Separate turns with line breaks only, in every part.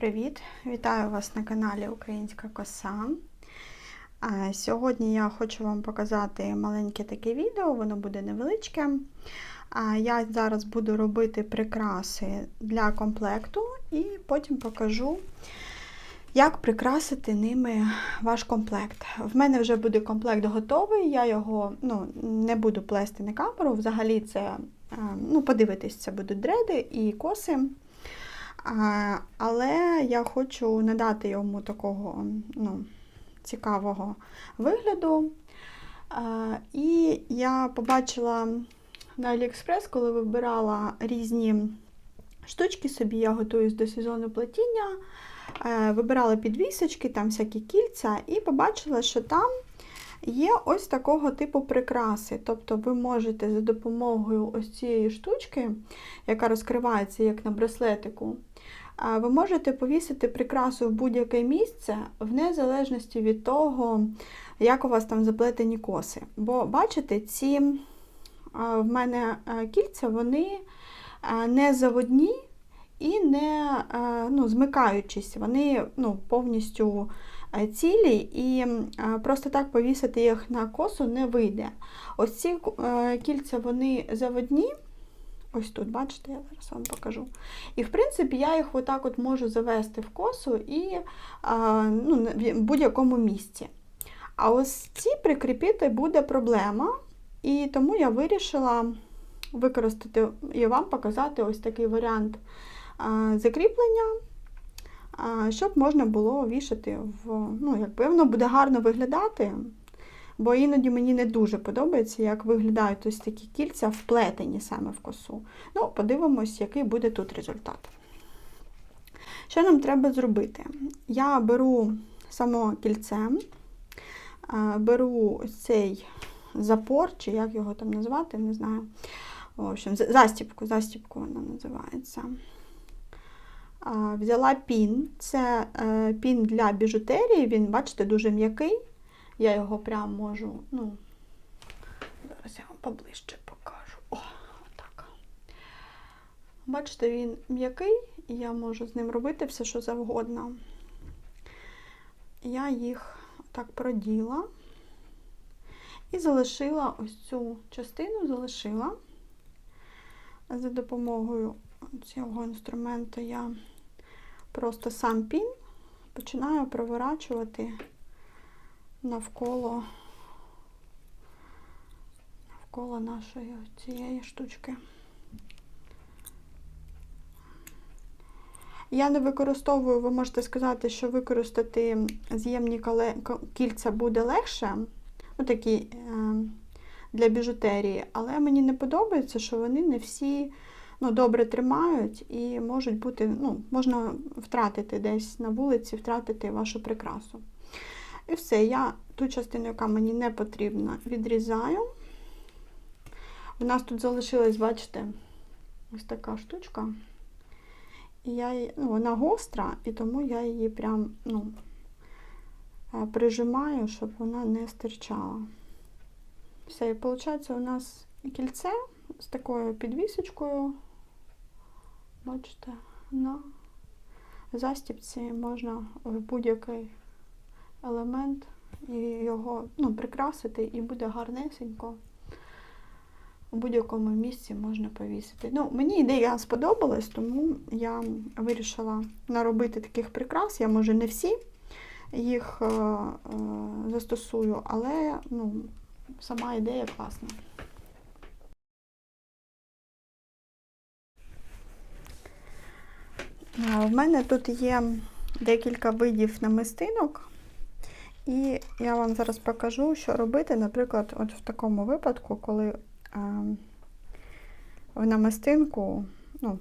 привіт! Вітаю вас на каналі Українська Коса. Сьогодні я хочу вам показати маленьке таке відео, воно буде невеличке. Я зараз буду робити прикраси для комплекту і потім покажу, як прикрасити ними ваш комплект. В мене вже буде комплект готовий, я його ну, не буду плести на камеру. Взагалі, це, ну, подивитись, це будуть дреди і коси. Але я хочу надати йому такого ну, цікавого вигляду. І я побачила на AliExpress, коли вибирала різні штучки собі, я готуюсь до сезону плетіння, е, вибирала підвісочки, там всякі кільця, і побачила, що там є ось такого типу прикраси. Тобто ви можете за допомогою ось цієї штучки, яка розкривається як на браслетику, ви можете повісити прикрасу в будь-яке місце, в незалежності від того, як у вас там заплетені коси. Бо, бачите, ці в мене кільця, вони не заводні і не ну, змикаючись, вони ну, повністю цілі, і просто так повісити їх на косу не вийде. Ось ці кільця вони заводні. Ось тут, бачите, я зараз вам покажу. І, в принципі, я їх отак от можу завести в косу і а, ну, в будь-якому місці. А ось ці прикріпити буде проблема, і тому я вирішила використати і вам показати ось такий варіант а, закріплення, а, щоб можна було вішати в. Ну, якби воно буде гарно виглядати. Бо іноді мені не дуже подобається, як виглядають ось такі кільця вплетені саме в косу. Ну, подивимось, який буде тут результат. Що нам треба зробити? Я беру само кільце, беру цей запор, чи як його там назвати, не знаю. В общем, застіпку, застіпку вона називається. Взяла пін, це е, пін для біжутерії, він, бачите, дуже м'який. Я його прям можу, ну, зараз я вам поближче покажу. О, так. Бачите, він м'який, і я можу з ним робити все, що завгодно. Я їх так проділа і залишила ось цю частину, залишила. За допомогою цього інструменту я просто сам пін починаю проворачувати навколо навколо нашої цієї штучки. Я не використовую, ви можете сказати, що використати з'ємні кільця буде легше, ну такі е, для біжутерії, але мені не подобається, що вони не всі ну, добре тримають і можуть бути, ну, можна втратити десь на вулиці, втратити вашу прикрасу. І все, я ту частину, яка мені не потрібна, відрізаю. У нас тут залишилась, бачите, ось така штучка. І я ну, вона гостра, і тому я її прям ну, е, прижимаю, щоб вона не стирчала. Все, і виходить, у нас кільце з такою підвісочкою. Бачите, на застіпці можна в будь-який елемент і його ну, прикрасити, і буде гарнесенько. У будь-якому місці можна повісити. Ну, Мені ідея сподобалась, тому я вирішила наробити таких прикрас. Я, може, не всі їх е, е, застосую, але ну, сама ідея класна. В мене тут є декілька видів намистинок. І я вам зараз покажу, що робити, наприклад, от в такому випадку, коли е, в намистинку ну,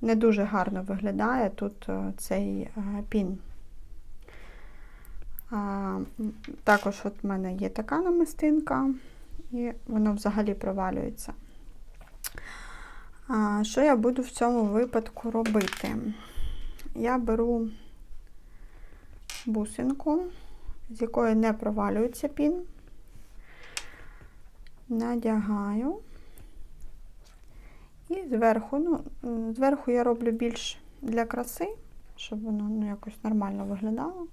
не дуже гарно виглядає тут е, цей е, пін. А, Також от в мене є така намистинка, і воно взагалі провалюється. А, Що я буду в цьому випадку робити? Я беру бусинку, з якої не провалюється пін, надягаю і зверху, ну, зверху я роблю більш для краси, щоб воно ну, якось нормально виглядало.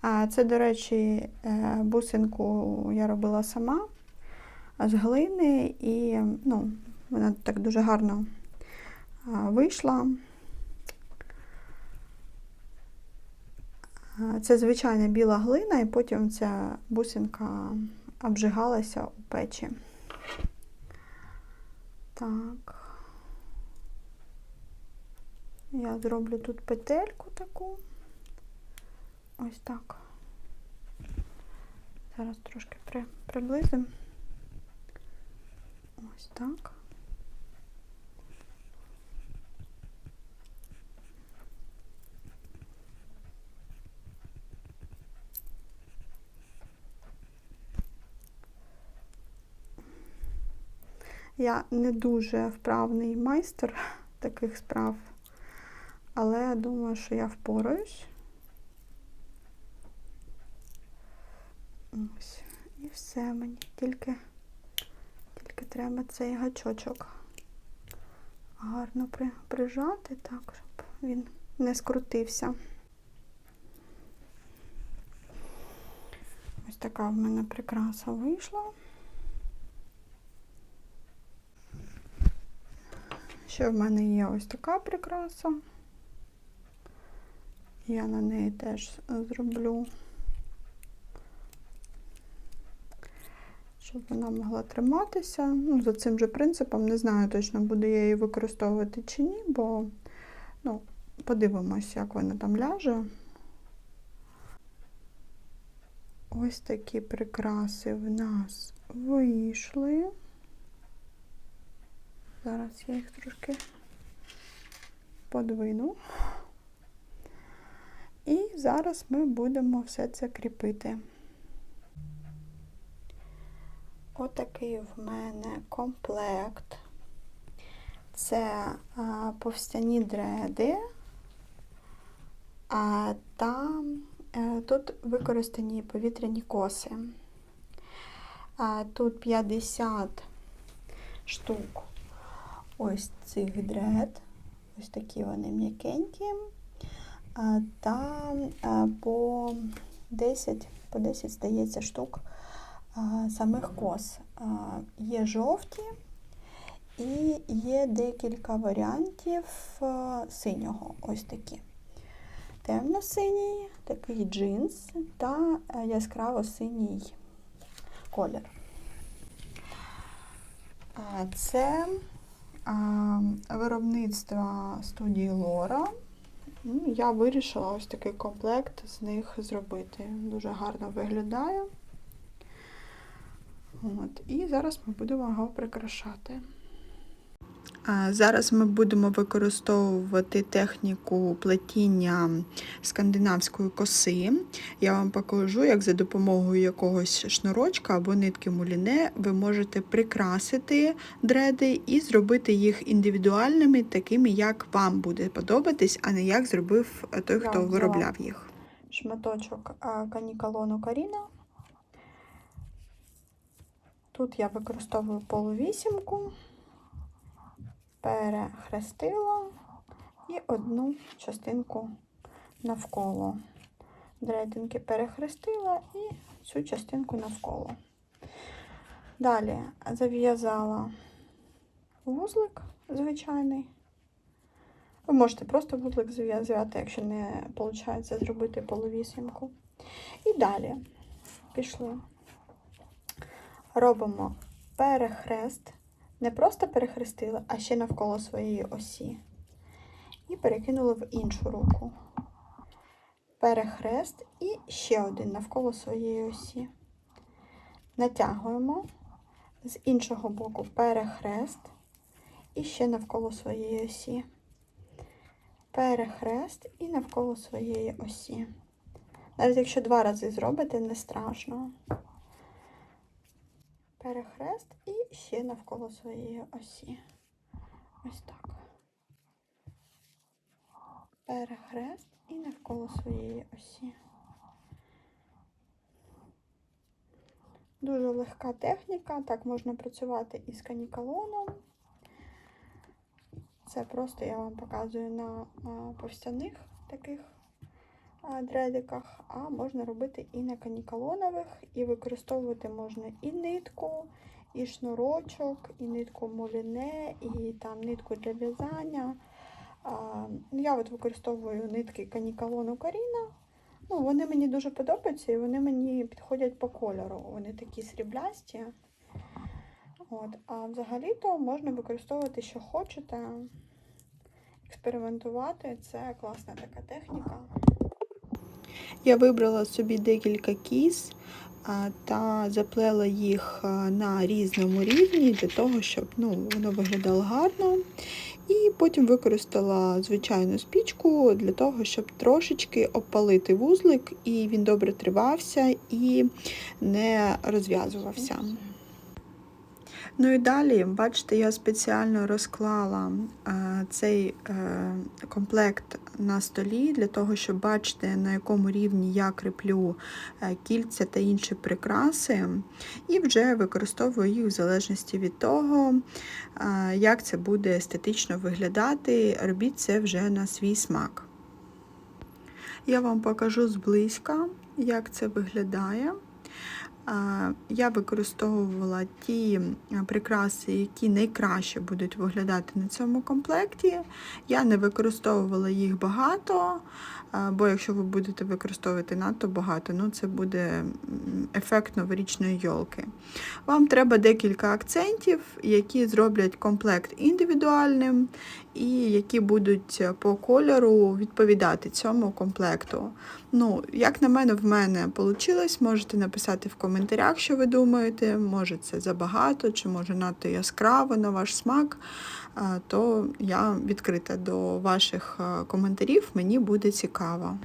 А Це, до речі, е, бусинку я робила сама з глини, і ну, вона так дуже гарно вийшла. Це звичайна біла глина, і потім ця бусинка обжигалася у печі. Так. Я зроблю тут петельку таку. Ось так. Зараз трошки при, приблизимо. Ось так. Я не дуже вправний майстер таких справ, але думаю, що я впораюсь. Ось. І все мені. Тільки, тільки треба цей гачочок гарно при, прижати, так, щоб він не скрутився. Ось така в мене прикраса вийшла. Ще в мене є ось така прикраса. Я на неї теж зроблю, щоб вона могла триматися. Ну, за цим же принципом, не знаю точно, буду я її використовувати чи ні, бо ну, подивимось, як вона там ляже. Ось такі прикраси в нас вийшли. Зараз я їх трошки подвину. І зараз ми будемо все це кріпити. Отакий в мене комплект. Це повстяні дреди, а там е, тут використані повітряні коси. Тут 50 штук ось цих дред. Ось такі вони м'якенькі. Та по 10, по 10, здається, штук самих кос. Є жовті і є декілька варіантів синього. Ось такі. Темно-синій, такий джинс та е, яскраво-синій колір. Це виробництва студії Лора. Ну, Я вирішила ось такий комплект з них зробити. Дуже гарно виглядає. От. І зараз ми будемо його прикрашати. Зараз ми будемо використовувати техніку плетіння скандинавської коси. Я вам покажу, як за допомогою якогось шнурочка або нитки муліне ви можете прикрасити дреди і зробити їх індивідуальними, такими, як вам буде подобатись, а не як зробив той, хто
взяла.
виробляв їх.
шматочок канікалону Каріна. Тут я використовую полувісімку, перехрестила і одну частинку навколо. Дрединки перехрестила і цю частинку навколо. Далі зав'язала вузлик звичайний. Ви можете просто вузлик зав'язати, якщо не виходить зробити половісімку. І далі пішли. Робимо перехрест. Не просто перехрестили, а ще навколо своєї осі. І перекинули в іншу руку. Перехрест і ще один навколо своєї осі. Натягуємо з іншого боку перехрест і ще навколо своєї осі перехрест і навколо своєї осі. Навіть якщо два рази зробите, не страшно. Перехрест і ще навколо своєї осі. Ось так. Перехрест і навколо своєї осі. Дуже легка техніка, так можна працювати із канікалоном. Це просто я вам показую на повстяних таких дредиках, а можна робити і на канікалонових, і використовувати можна і нитку, і шнурочок, і нитку муліне, і там нитку для в'язання. Ну, я от використовую нитки канікалону Каріна. Ну, вони мені дуже подобаються і вони мені підходять по кольору. Вони такі сріблясті. От, а взагалі-то можна використовувати, що хочете, експериментувати. Це класна така техніка.
Я вибрала собі декілька кіз та заплела їх на різному рівні для того, щоб ну, воно виглядало гарно. І потім використала звичайну спічку для того, щоб трошечки опалити вузлик, і він добре тривався і не розв'язувався. Ну і далі, бачите, я спеціально розклала цей е, комплект на столі для того, щоб бачити, на якому рівні я кріплю е, кільця та інші прикраси, і вже використовую їх в залежності від того, е, як це буде естетично виглядати. Робіть це вже на свій смак. Я вам покажу зблизька, як це виглядає. Я використовувала ті прикраси, які найкраще будуть виглядати на цьому комплекті. Я не використовувала їх багато, бо якщо ви будете використовувати надто багато, ну це буде ефект новорічної йолки. Вам треба декілька акцентів, які зроблять комплект індивідуальним і які будуть по кольору відповідати цьому комплекту. Ну, як на мене, в мене вийшло. Можете написати в коментарях, що ви думаєте. Може це забагато, чи може надто яскраво на ваш смак. То я відкрита до ваших коментарів, мені буде цікаво.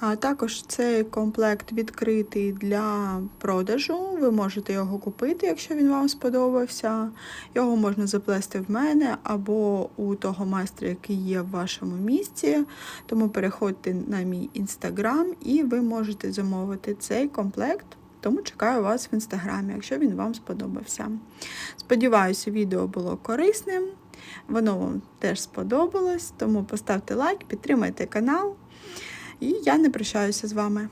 А також цей комплект відкритий для продажу. Ви можете його купити, якщо він вам сподобався. Його можна заплести в мене або у того майстра, який є в вашому місті. Тому переходьте на мій інстаграм і ви можете замовити цей комплект. Тому чекаю вас в інстаграмі, якщо він вам сподобався. Сподіваюся, відео було корисним. Воно вам теж сподобалось, тому поставте лайк, підтримайте канал. І я не прощаюся з вами.